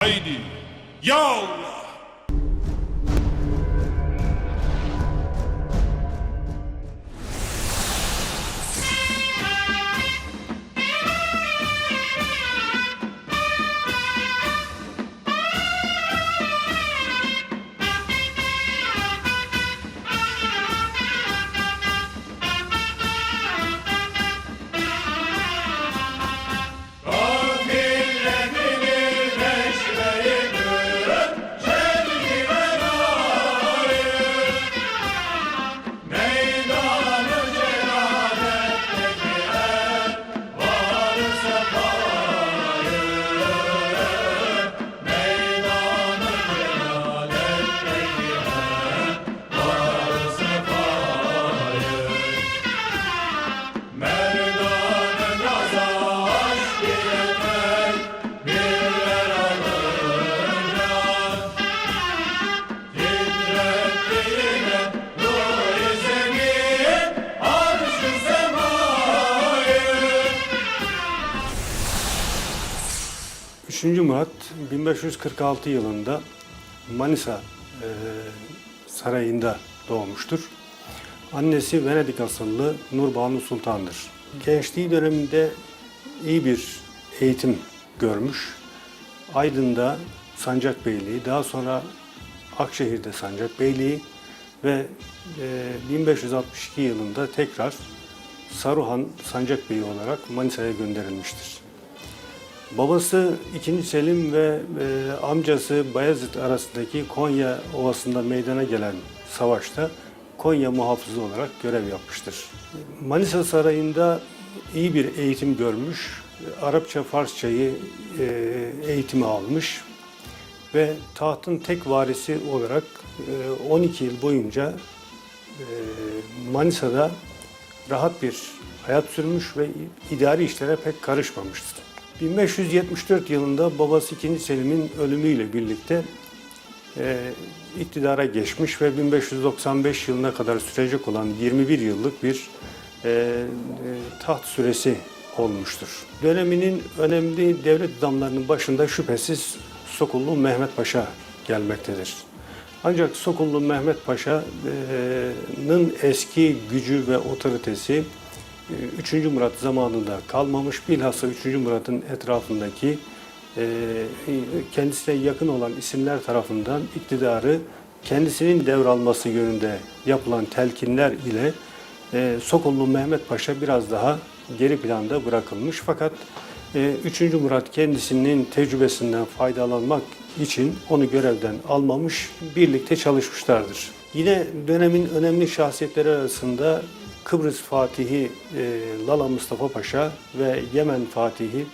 Haydi yal 3. Murat 1546 yılında Manisa e, sarayında doğmuştur. Annesi Venedik asıllı Nurbanu Sultan'dır. Gençliği döneminde iyi bir eğitim görmüş. Aydın'da Sancak Beyliği, daha sonra Akşehir'de Sancak Beyliği ve e, 1562 yılında tekrar Saruhan Sancak Bey'i olarak Manisa'ya gönderilmiştir. Babası 2. Selim ve e, amcası Bayezid arasındaki Konya Ovası'nda meydana gelen savaşta Konya muhafızı olarak görev yapmıştır. Manisa Sarayı'nda iyi bir eğitim görmüş, Arapça, Farsçayı e, eğitimi almış ve tahtın tek varisi olarak e, 12 yıl boyunca e, Manisa'da rahat bir hayat sürmüş ve idari işlere pek karışmamıştır. 1574 yılında babası 2. Selim'in ölümüyle birlikte e, iktidara geçmiş ve 1595 yılına kadar sürecek olan 21 yıllık bir e, e, taht süresi olmuştur. Döneminin önemli devlet adamlarının başında şüphesiz Sokullu Mehmet Paşa gelmektedir. Ancak Sokullu Mehmet Paşa'nın eski gücü ve otoritesi 3. Murat zamanında kalmamış. Bilhassa 3. Murat'ın etrafındaki e, kendisine yakın olan isimler tarafından iktidarı kendisinin devralması yönünde yapılan telkinler ile e, Sokullu Mehmet Paşa biraz daha geri planda bırakılmış. Fakat e, 3. Murat kendisinin tecrübesinden faydalanmak için onu görevden almamış, birlikte çalışmışlardır. Yine dönemin önemli şahsiyetleri arasında Kıbrıs Fatihi e, Lala Mustafa Paşa ve Yemen Fatihi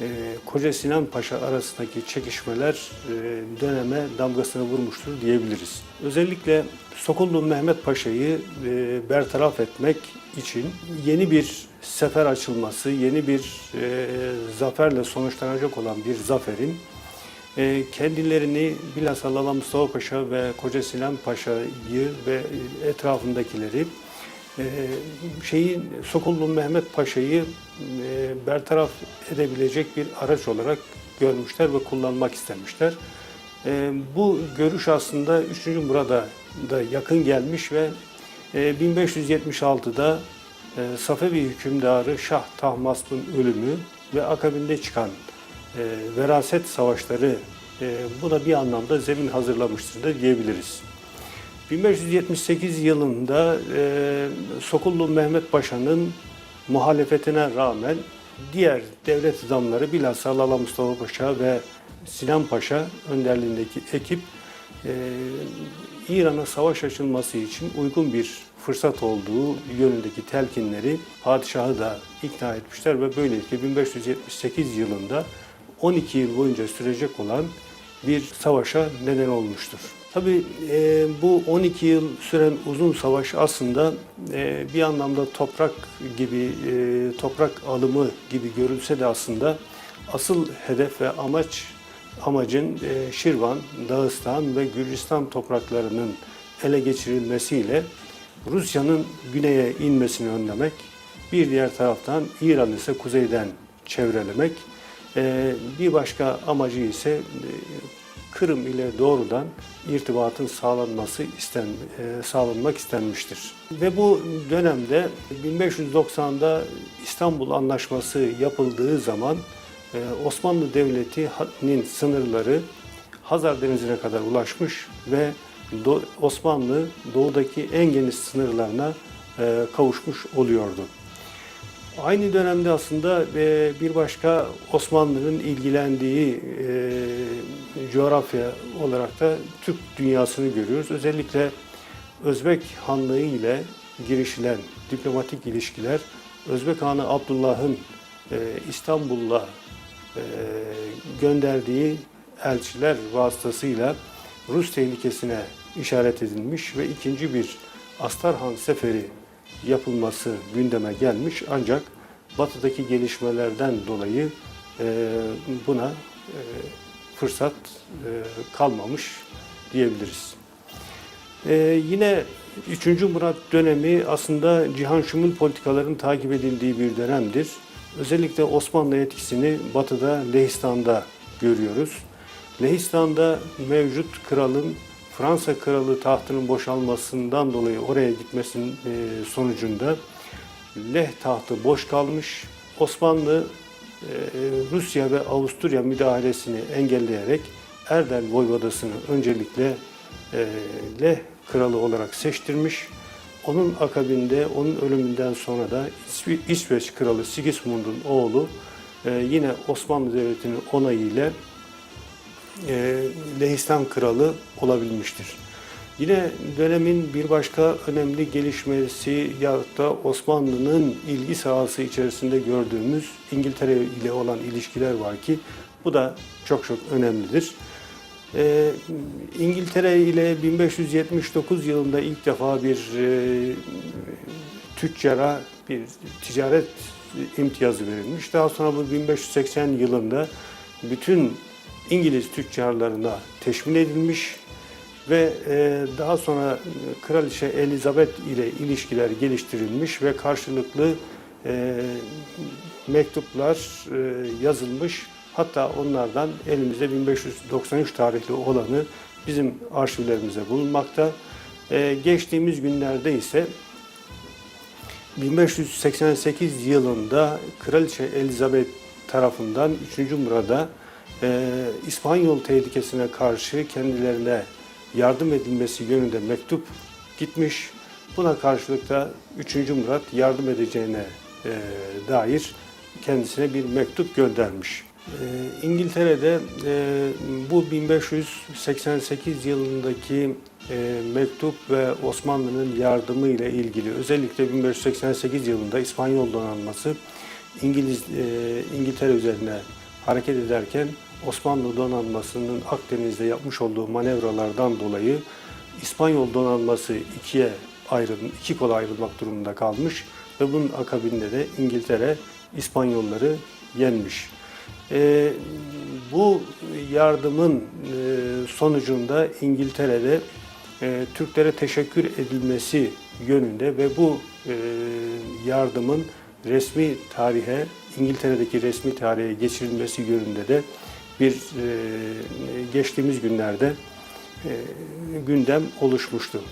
e, Koca Sinan Paşa arasındaki çekişmeler e, döneme damgasını vurmuştur diyebiliriz. Özellikle Sokullu Mehmet Paşa'yı e, bertaraf etmek için yeni bir sefer açılması, yeni bir e, zaferle sonuçlanacak olan bir zaferin e, kendilerini bilhassa Lala Mustafa Paşa ve Koca Sinan Paşa'yı ve etrafındakileri e, şeyin Sokullu Mehmet Paşa'yı e, bertaraf edebilecek bir araç olarak görmüşler ve kullanmak istemişler. E, bu görüş aslında 3. Murad'a da yakın gelmiş ve e, 1576'da e, Safevi hükümdarı Şah Tahmasp'ın ölümü ve akabinde çıkan veraset savaşları buna bir anlamda zemin hazırlamıştır diyebiliriz. 1578 yılında e, Sokullu Mehmet Paşa'nın muhalefetine rağmen diğer devlet adamları bilhassa Lala Mustafa Paşa ve Sinan Paşa önderliğindeki ekip e, İran'a savaş açılması için uygun bir fırsat olduğu yönündeki telkinleri padişahı da ikna etmişler ve böylelikle 1578 yılında 12 yıl boyunca sürecek olan bir savaşa neden olmuştur. Tabii e, bu 12 yıl süren uzun savaş aslında e, bir anlamda toprak gibi, e, toprak alımı gibi görülse de aslında asıl hedef ve amaç amacın e, Şirvan, Dağıstan ve Gürcistan topraklarının ele geçirilmesiyle Rusya'nın güneye inmesini önlemek, bir diğer taraftan İran ise kuzeyden çevrelemek E, bir başka amacı ise e, Kırım ile doğrudan irtibatın sağlanması isten, e, sağlanmak istenmiştir. Ve bu dönemde 1590'da İstanbul Anlaşması yapıldığı zaman e, Osmanlı Devleti'nin sınırları Hazar Denizi'ne kadar ulaşmış ve Osmanlı doğudaki en geniş sınırlarına e, kavuşmuş oluyordu. Aynı dönemde aslında bir başka Osmanlı'nın ilgilendiği coğrafya olarak da Türk dünyasını görüyoruz. Özellikle Özbek Hanlığı ile girişilen diplomatik ilişkiler, Özbek Hanı Abdullah'ın e, İstanbul'la e, gönderdiği elçiler vasıtasıyla Rus tehlikesine işaret edilmiş ve ikinci bir Astarhan seferi yapılması gündeme gelmiş ancak batıdaki gelişmelerden dolayı e, buna e, fırsat e, kalmamış diyebiliriz. E, yine 3. Murat dönemi aslında Cihan Şum'un politikaların takip edildiği bir dönemdir. Özellikle Osmanlı etkisini batıda Lehistan'da görüyoruz. Lehistan'da mevcut kralın Fransa kralı tahtının boşalmasından dolayı oraya gitmesinin e, sonucunda Leh tahtı boş kalmış. Osmanlı Rusya ve Avusturya müdahalesini engelleyerek Erdel Voyvodası'nı öncelikle e, Leh kralı olarak seçtirmiş. Onun akabinde, onun ölümünden sonra da İsveç kralı Sigismund'un oğlu e, yine Osmanlı Devleti'nin onayıyla e, Lehistan kralı olabilmiştir. Yine dönemin bir başka önemli gelişmesi ya da Osmanlı'nın ilgi sahası içerisinde gördüğümüz İngiltere ile olan ilişkiler var ki bu da çok çok önemlidir. Ee, İngiltere ile 1579 yılında ilk defa bir e, tüccara bir ticaret imtiyazı verilmiş. Daha sonra bu 1580 yılında bütün İngiliz tüccarlarına teşmil edilmiş ve e, daha sonra Kraliçe Elizabeth ile ilişkiler geliştirilmiş ve karşılıklı e, mektuplar e, yazılmış. Hatta onlardan elimizde 1593 tarihli olanı bizim arşivlerimizde bulunmakta. E, geçtiğimiz günlerde ise 1588 yılında Kraliçe Elizabeth tarafından 3. Murad'a e, İspanyol tehlikesine karşı kendilerine yardım edilmesi yönünde mektup gitmiş. Buna karşılık da 3. Murat yardım edeceğine e, dair kendisine bir mektup göndermiş. E, İngiltere'de e, bu 1588 yılındaki e, mektup ve Osmanlı'nın yardımı ile ilgili özellikle 1588 yılında İspanyol donanması İngiliz e, İngiltere üzerine hareket ederken Osmanlı donanmasının Akdeniz'de yapmış olduğu manevralardan dolayı İspanyol donanması ikiye ayrıl, iki kola ayrılmak durumunda kalmış ve bunun akabinde de İngiltere İspanyolları yenmiş. Ee, bu yardımın e, sonucunda İngiltere'de e, Türklere teşekkür edilmesi yönünde ve bu e, yardımın resmi tarihe, İngiltere'deki resmi tarihe geçirilmesi yönünde de bir e, geçtiğimiz günlerde e, gündem oluşmuştu.